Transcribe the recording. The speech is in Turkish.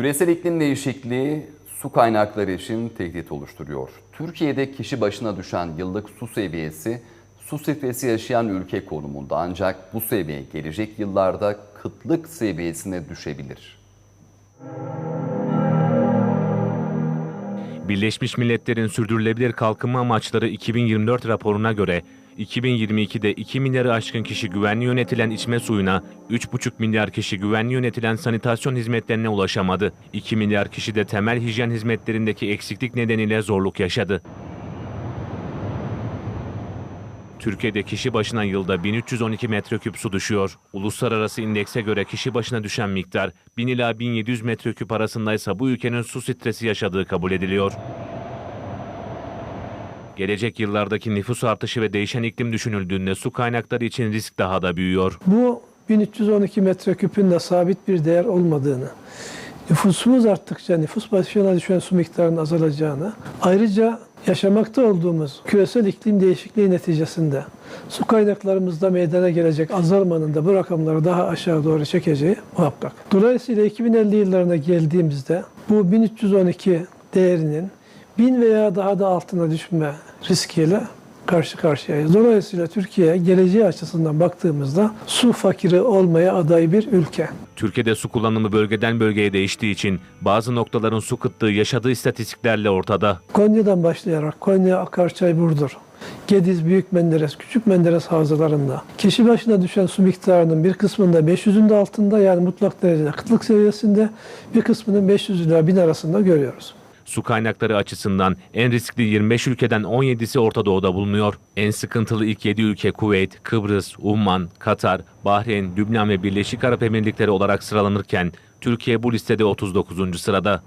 Küresel iklim değişikliği su kaynakları için tehdit oluşturuyor. Türkiye'de kişi başına düşen yıllık su seviyesi su stresi yaşayan ülke konumunda ancak bu seviye gelecek yıllarda kıtlık seviyesine düşebilir. Birleşmiş Milletler'in sürdürülebilir kalkınma amaçları 2024 raporuna göre 2022'de 2 milyarı aşkın kişi güvenli yönetilen içme suyuna, 3,5 milyar kişi güvenli yönetilen sanitasyon hizmetlerine ulaşamadı. 2 milyar kişi de temel hijyen hizmetlerindeki eksiklik nedeniyle zorluk yaşadı. Türkiye'de kişi başına yılda 1312 metreküp su düşüyor. Uluslararası indekse göre kişi başına düşen miktar 1000 ila 1700 metreküp arasındaysa bu ülkenin su stresi yaşadığı kabul ediliyor. Gelecek yıllardaki nüfus artışı ve değişen iklim düşünüldüğünde su kaynakları için risk daha da büyüyor. Bu 1312 metreküpün de sabit bir değer olmadığını, nüfusumuz arttıkça nüfus başına düşen su miktarının azalacağını, ayrıca yaşamakta olduğumuz küresel iklim değişikliği neticesinde su kaynaklarımızda meydana gelecek azalmanın da bu rakamları daha aşağı doğru çekeceği muhakkak. Dolayısıyla 2050 yıllarına geldiğimizde bu 1312 değerinin 1000 veya daha da altına düşme riskiyle karşı karşıyayız. Dolayısıyla Türkiye geleceği açısından baktığımızda su fakiri olmaya aday bir ülke. Türkiye'de su kullanımı bölgeden bölgeye değiştiği için bazı noktaların su kıtlığı yaşadığı istatistiklerle ortada. Konya'dan başlayarak Konya, Akarçay, Burdur, Gediz, Büyük Menderes, Küçük Menderes havzalarında kişi başına düşen su miktarının bir kısmında 500'ün de altında yani mutlak derecede kıtlık seviyesinde bir kısmının 500 ila 1000 arasında görüyoruz. Su kaynakları açısından en riskli 25 ülkeden 17'si Orta Doğu'da bulunuyor. En sıkıntılı ilk 7 ülke Kuveyt, Kıbrıs, Umman, Katar, Bahreyn, Lübnan ve Birleşik Arap Emirlikleri olarak sıralanırken Türkiye bu listede 39. sırada.